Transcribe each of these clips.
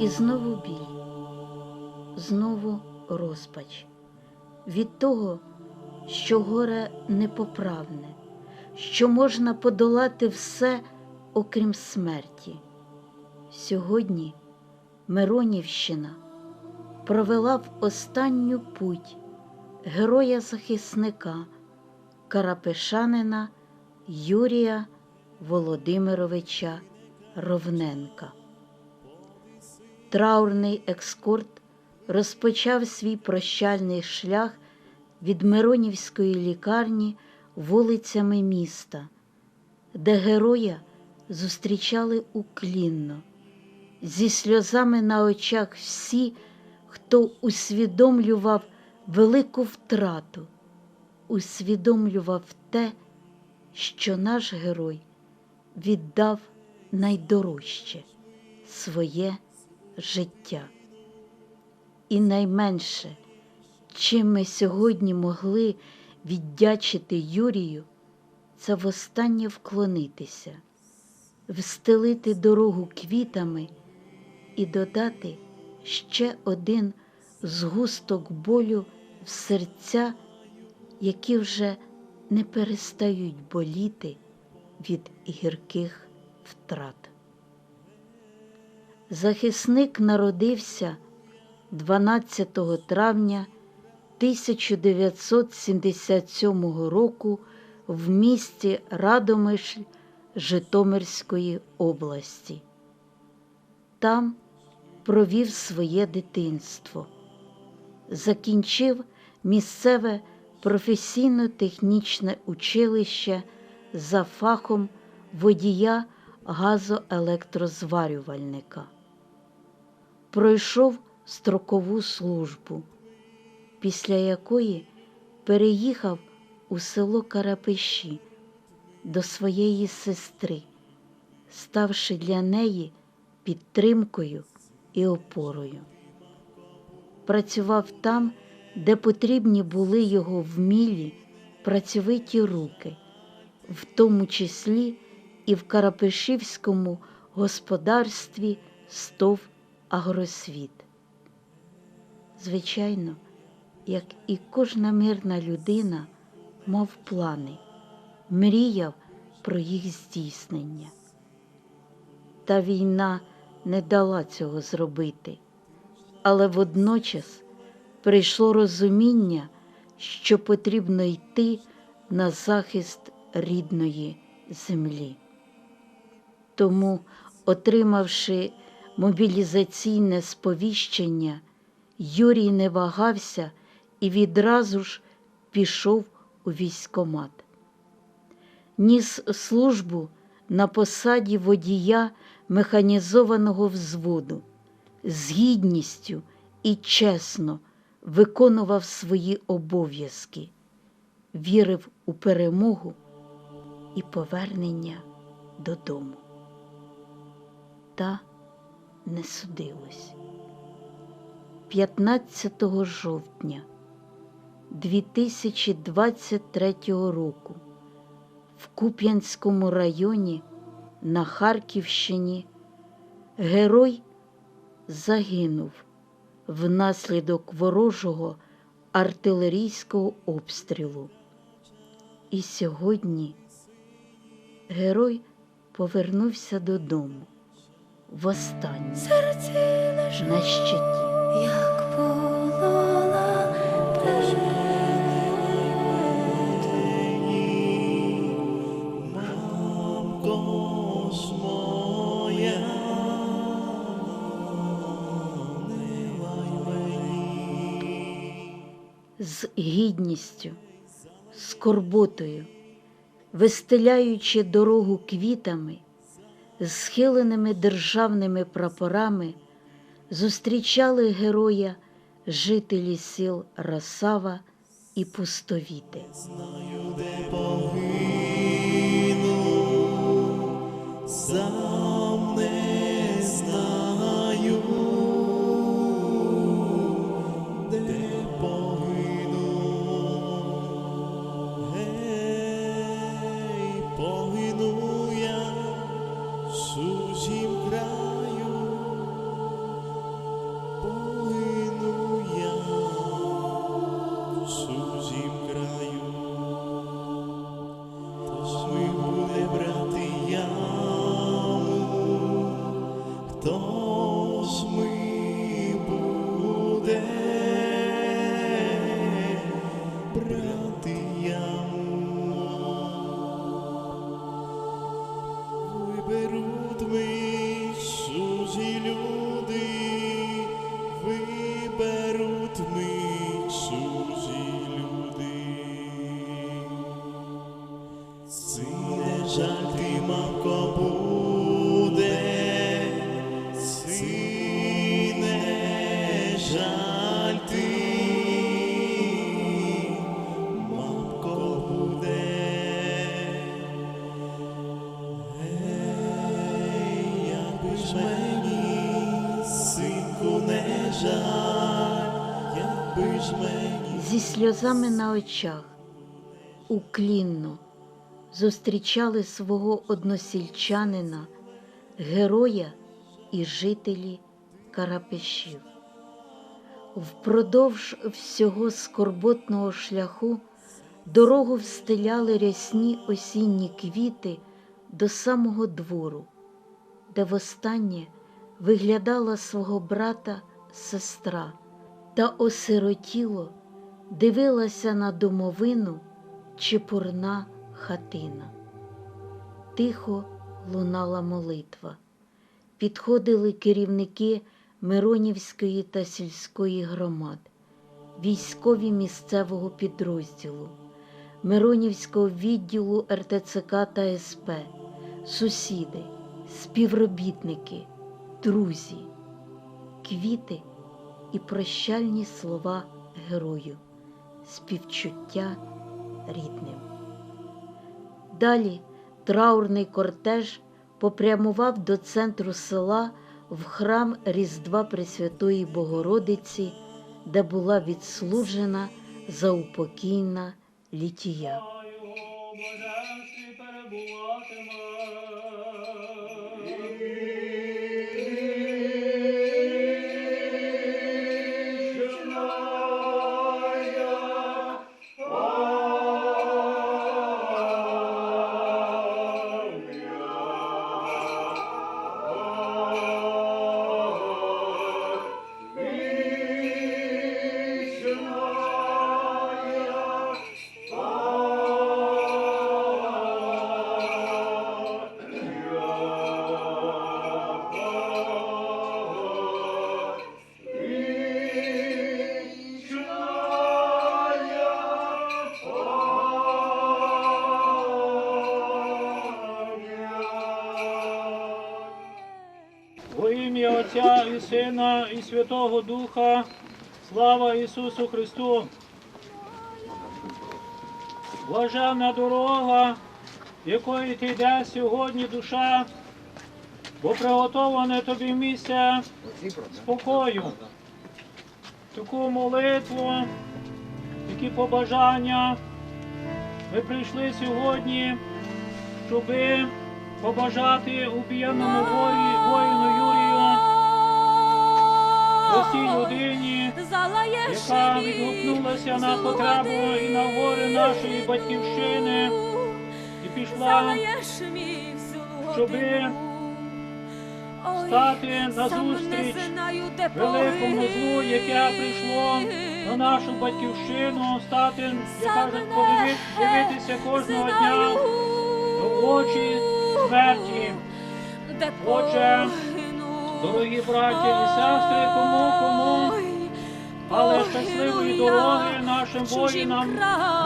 І знову біль, знову розпач від того, що горе непоправне, що можна подолати все, окрім смерті. Сьогодні Миронівщина провела в останню путь героя-захисника Карапешанина Юрія Володимировича Ровненка. Траурний екскорт розпочав свій прощальний шлях від Миронівської лікарні вулицями міста, де героя зустрічали уклінно, зі сльозами на очах всі, хто усвідомлював велику втрату, усвідомлював те, що наш герой віддав найдорожче своє життя. І найменше, чим ми сьогодні могли віддячити Юрію, це востаннє вклонитися, встелити дорогу квітами і додати ще один згусток болю в серця, які вже не перестають боліти від гірких втрат. Захисник народився 12 травня 1977 року в місті Радомишль Житомирської області. Там провів своє дитинство, закінчив місцеве професійно-технічне училище за фахом водія газоелектрозварювальника. Пройшов строкову службу, після якої переїхав у село Карапиші до своєї сестри, ставши для неї підтримкою і опорою. Працював там, де потрібні були його вмілі, працьовиті руки, в тому числі і в Карапишівському господарстві стов агросвіт. Звичайно, як і кожна мирна людина мав плани, мріяв про їх здійснення. Та війна не дала цього зробити, але водночас прийшло розуміння, що потрібно йти на захист рідної землі. Тому, отримавши мобілізаційне сповіщення, Юрій не вагався і відразу ж пішов у військомат. Ніс службу на посаді водія механізованого взводу, з гідністю і чесно виконував свої обов'язки, вірив у перемогу і повернення додому. Та не судилось. 15 жовтня 2023 року в Куп'янському районі на Харківщині герой загинув внаслідок ворожого артилерійського обстрілу. І сьогодні герой повернувся додому востаннє на щиті. як полола з гідністю, скорботою, вистеляючи дорогу квітами, схиленими державними прапорами, зустрічали героя жителі сіл Росава і Пустовіти. Знаю, де Сам зі сльозами на очах, уклінно зустрічали свого односільчанина, героя і жителі Карапешів. Впродовж всього скорботного шляху дорогу встиляли рясні осінні квіти до самого двору, де востаннє виглядала свого брата сестра та осиротіло дивилася на домовину чепурна хатина. Тихо лунала молитва. Підходили керівники Миронівської та сільської громад, військові місцевого підрозділу, Миронівського відділу РТЦК та СП, сусіди, співробітники, друзі, квіти і прощальні слова герою, співчуття рідним. Далі траурний кортеж попрямував до центру села в храм Різдва Пресвятої Богородиці, де була відслужена заупокійна літія. Отця і Сина, і Святого Духа, слава Ісусу Христу. Блаженна дорога, якою ти йдеш сьогодні душа, бо приготоване тобі місце спокою. Таку молитву, такі побажання. Ми прийшли сьогодні, щоби побажати убієнному вої- простій людині, яка відгукнулася на потребу і на горе нашої батьківщини. І пішла, щоби стати назустріч великому злу, яке прийшло на нашу батьківщину, стати, як кажуть, подиви- дивитися кожного дня в очі смерті. Отже, Дорогі браті і сестри, кому кому, але щасливої дороги нашим воїнам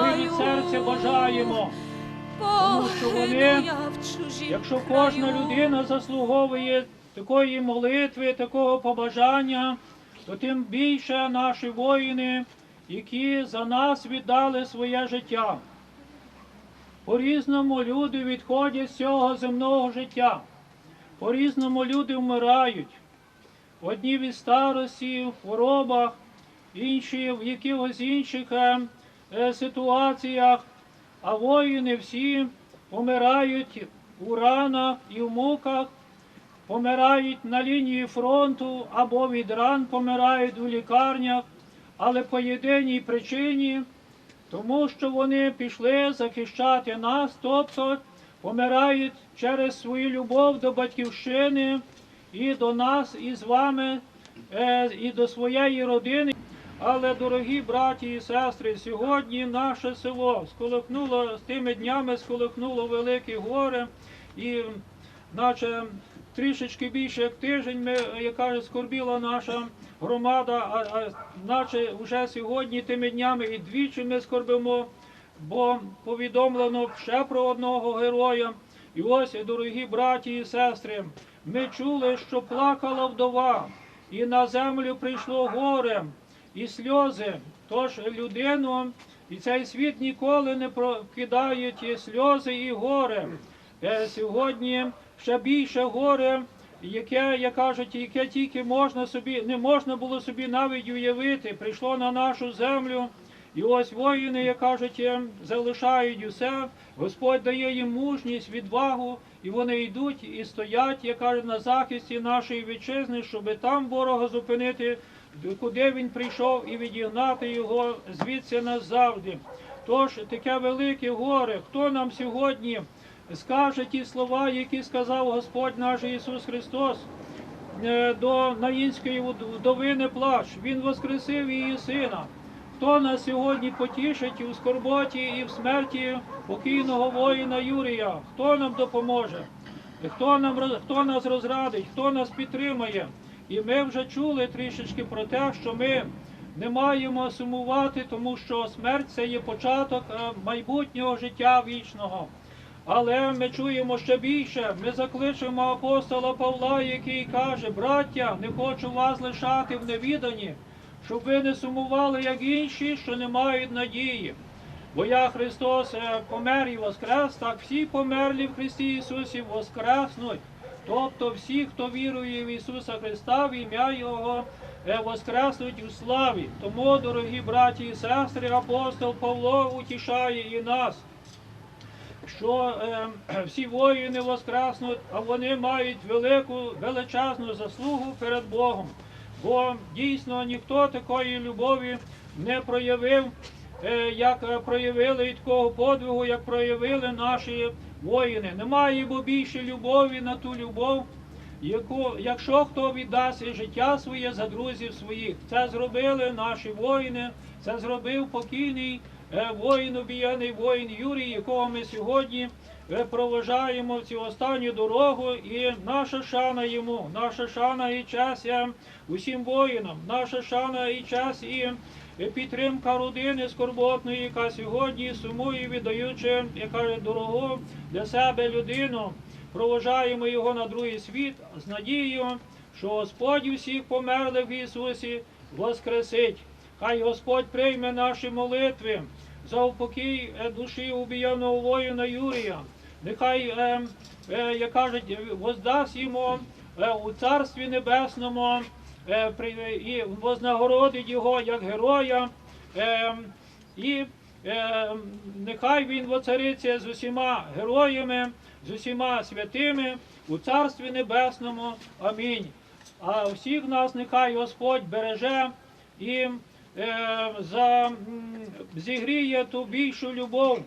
ми від серця бажаємо. Тому що вони, Якщо кожна людина заслуговує такої молитви, такого побажання, то тим більше наші воїни, які за нас віддали своє життя. По-різному люди відходять з цього земного життя. По-різному люди вмирають. Одні від старості, в хворобах, інші в якихось інших е, е, ситуаціях, а воїни всі помирають у ранах і в муках, помирають на лінії фронту або від ран помирають у лікарнях, але по єдиній причині, тому що вони пішли захищати нас, тобто помирають через свою любов до батьківщини і до нас, і з вами, е, і до своєї родини. Але, дорогі браті і сестри, сьогодні наше село сколихнуло з тими днями сколихнуло велике горе, і наче трішечки більше як тиждень, ми, як каже, скорбіла наша громада, а, а наче вже сьогодні тими днями і двічі ми скорбимо бо повідомлено ще про одного героя. І ось, дорогі браті і сестри, ми чули, що плакала вдова, і на землю прийшло горе і сльози. Тож людину і цей світ ніколи не прокидають сльози і горе. Е, Сьогодні ще більше горе, яке, як кажуть, яке тільки можна собі, не можна було собі навіть уявити, прийшло на нашу землю. І ось воїни, як кажуть, е, залишають усе. Господь дає їм мужність, відвагу, і вони йдуть і стоять, як кажуть, на захисті нашої вітчизни, щоб там ворога зупинити, куди він прийшов, і відігнати його звідси назавжди. Тож таке велике горе. Хто нам сьогодні скаже ті слова, які сказав Господь наш Ісус Христос? е, До наїнської вдови не плач, Він воскресив її сина. Хто нас сьогодні потішить у скорботі, і в смерті покійного воїна Юрія? Хто нам допоможе? Хто, нам, хто нас розрадить, хто нас підтримає? І ми вже чули трішечки про те, що ми не маємо сумувати, тому що смерть це є початок е, майбутнього життя вічного. Але ми чуємо ще більше. Ми закличемо апостола Павла, який каже: браття, не хочу вас лишати в невіданні, щоб ви не сумували, як інші, що не мають надії. Бо я Христос е, помер і воскрес, так всі померлі в Христі Ісусі воскреснуть. Тобто всі, хто вірує в Ісуса Христа, в ім'я Його е, воскреснуть у славі. Тому, дорогі браті і сестри, апостол Павло утішає і нас що е, всі воїни воскреснуть, а вони мають велику величезну заслугу перед Богом. Бо дійсно ніхто такої любові не проявив, е, як проявили і такого подвигу, як проявили наші воїни. Немає бо більше любові на ту любов, яку, якщо хто віддасть життя своє за друзів своїх. Це зробили наші воїни, це зробив покійний е, воїн, обіяний воїн Юрій, якого ми сьогодні проважаємо в цю останню дорогу. І наша шана йому, наша шана і е, усім воїнам, наша шана і честь і підтримка родини скорботної, яка сьогодні сумує, віддаючи, як каже, дорогу для себе людину. Проважаємо його на другий світ з надією, що Господь усіх померлих в Ісусі воскресить. Хай Господь прийме наші молитви за упокій душі убіяного воїна Юрія. Нехай, е, е, як кажуть, воздасть йому е, у Царстві Небесному е, при- і вознагородить його як героя. Е, і е, нехай він воцариться з усіма героями, з усіма святими у Царстві Небесному. Амінь. А всіх нас нехай Господь береже і е, за, зігріє ту більшу любов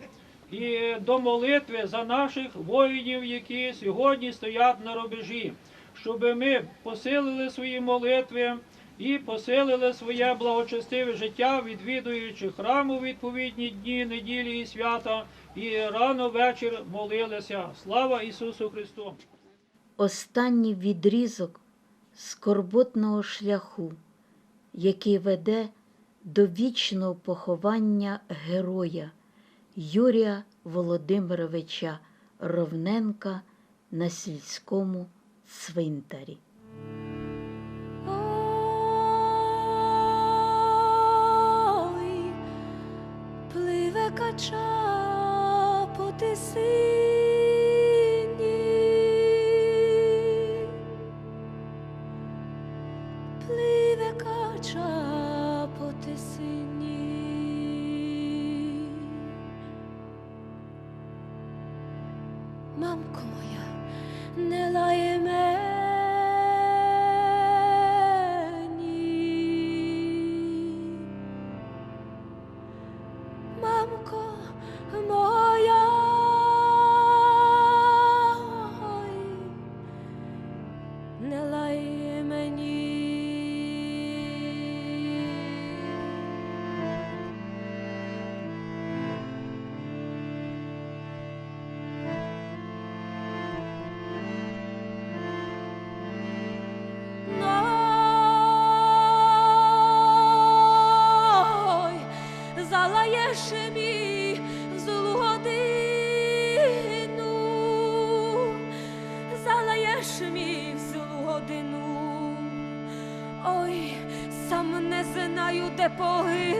і до молитви за наших воїнів, які сьогодні стоять на рубежі, щоб ми посилили свої молитви і посилили своє благочестиве життя, відвідуючи храм у відповідні дні, неділі і свята, і рано вечір молилися. Слава Ісусу Христу! останній відрізок скорботного шляху, який веде до вічного поховання героя Юрія Володимировича Ровненка на сільському цвинтарі. Ой, пливе кача по тисині. Пливе кача по тисині. Де погину,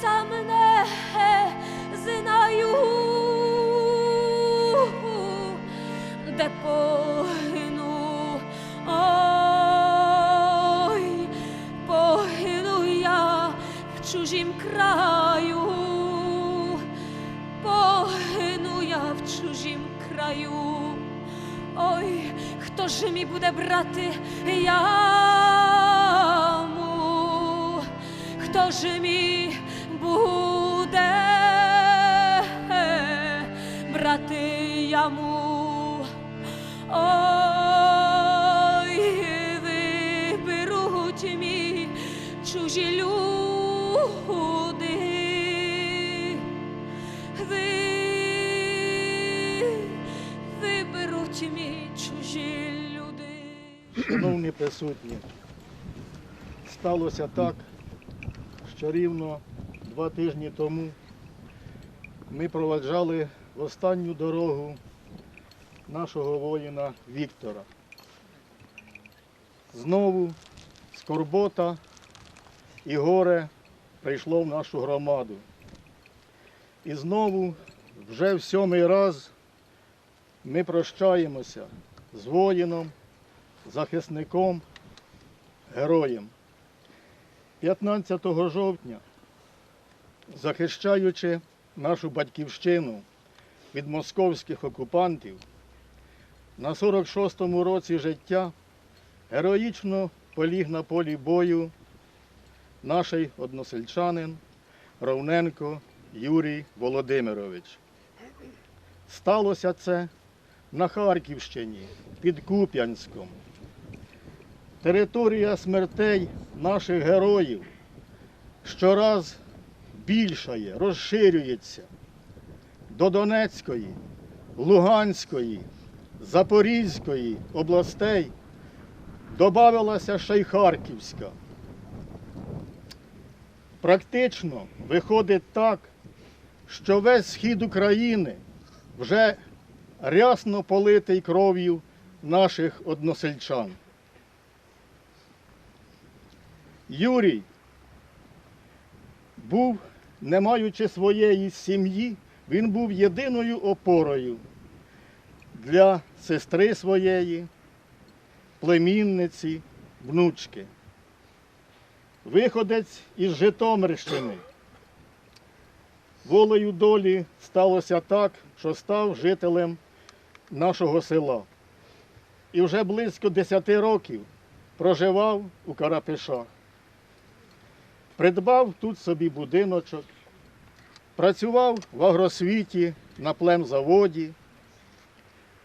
сам не знаю, де погину, ой, погину я в чужім краю, погину я в чужім краю. Ой, хто ж мій буде брати Хто буде брати яму? Ой, виберуть мій чужі люди. Шановні присутні, сталося так, що рівно два тижні тому ми проваджали в останню дорогу нашого воїна Віктора. Знову скорбота і горе прийшло в нашу громаду. І знову, вже в сьомий раз, ми прощаємося з воїном, захисником, героєм. 15 жовтня, захищаючи нашу батьківщину від московських окупантів, на 46-му році життя героїчно поліг на полі бою наш односельчанин Ровненко Юрій Володимирович. Сталося це на Харківщині під Куп'янськом. Територія смертей наших героїв щораз більшає, розширюється до Донецької, Луганської, Запорізької областей. Добавилася ще й Харківська. Практично виходить так, що весь схід України вже рясно политий кров'ю наших односельчан. Юрій був, не маючи своєї сім'ї, він був єдиною опорою для сестри своєї, племінниці, внучки. Виходець із Житомирщини. Волею долі сталося так, що став жителем нашого села. І вже близько 10 років проживав у Карапишах. Придбав тут собі будиночок, працював в агросвіті на племзаводі,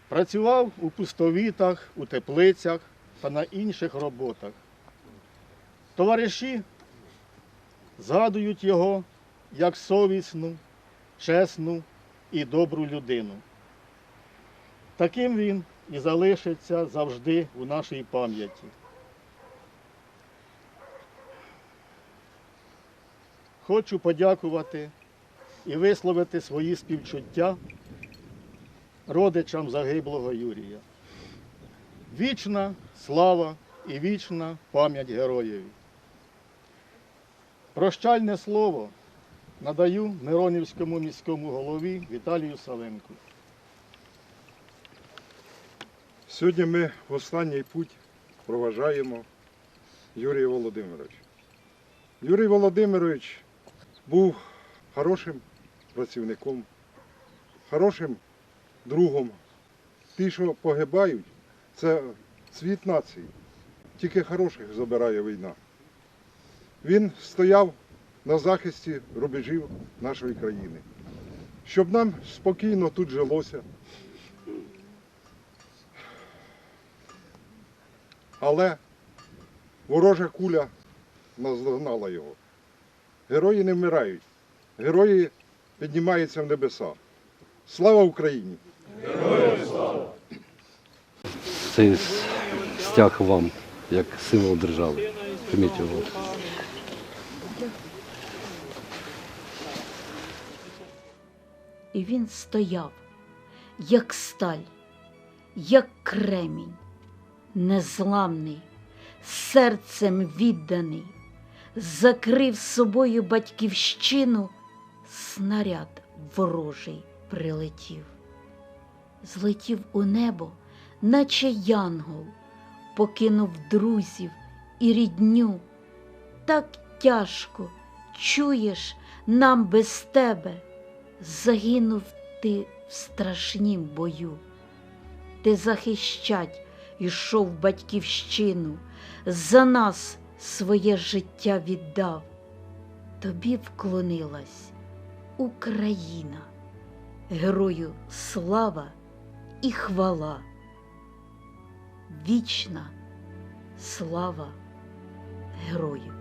працював у пустовітах, у теплицях та на інших роботах. Товариші згадують його як совісну, чесну і добру людину. Таким він і залишиться завжди у нашій пам'яті. Хочу подякувати і висловити свої співчуття родичам загиблого Юрія. Вічна слава і вічна пам'ять героєві. Прощальне слово надаю Миронівському міському голові Віталію Савенку. Сьогодні ми в останній путь проважаємо Юрія Володимировича. Юрій Володимирович був хорошим працівником, хорошим другом. Ті, що погибають, це світ нації. Тільки хороших забирає війна. Він стояв на захисті рубежів нашої країни, щоб нам спокійно тут жилося. Але ворожа куля наздогнала його. Герої не вмирають. Герої піднімаються в небеса. Слава Україні! Героям слава! Цей стяг вам як символ держави. Прийміть його. І він стояв, як сталь, як кремінь, незламний, серцем відданий, закрив собою батьківщину, снаряд ворожий прилетів. Злетів у небо, наче янгол, покинув друзів і рідню. Так тяжко чуєш нам без тебе, загинув ти в страшнім бою. Ти захищать ішов батьківщину, за нас своє життя віддав. Тобі вклонилась Україна, герою слава і хвала. Вічна слава герою.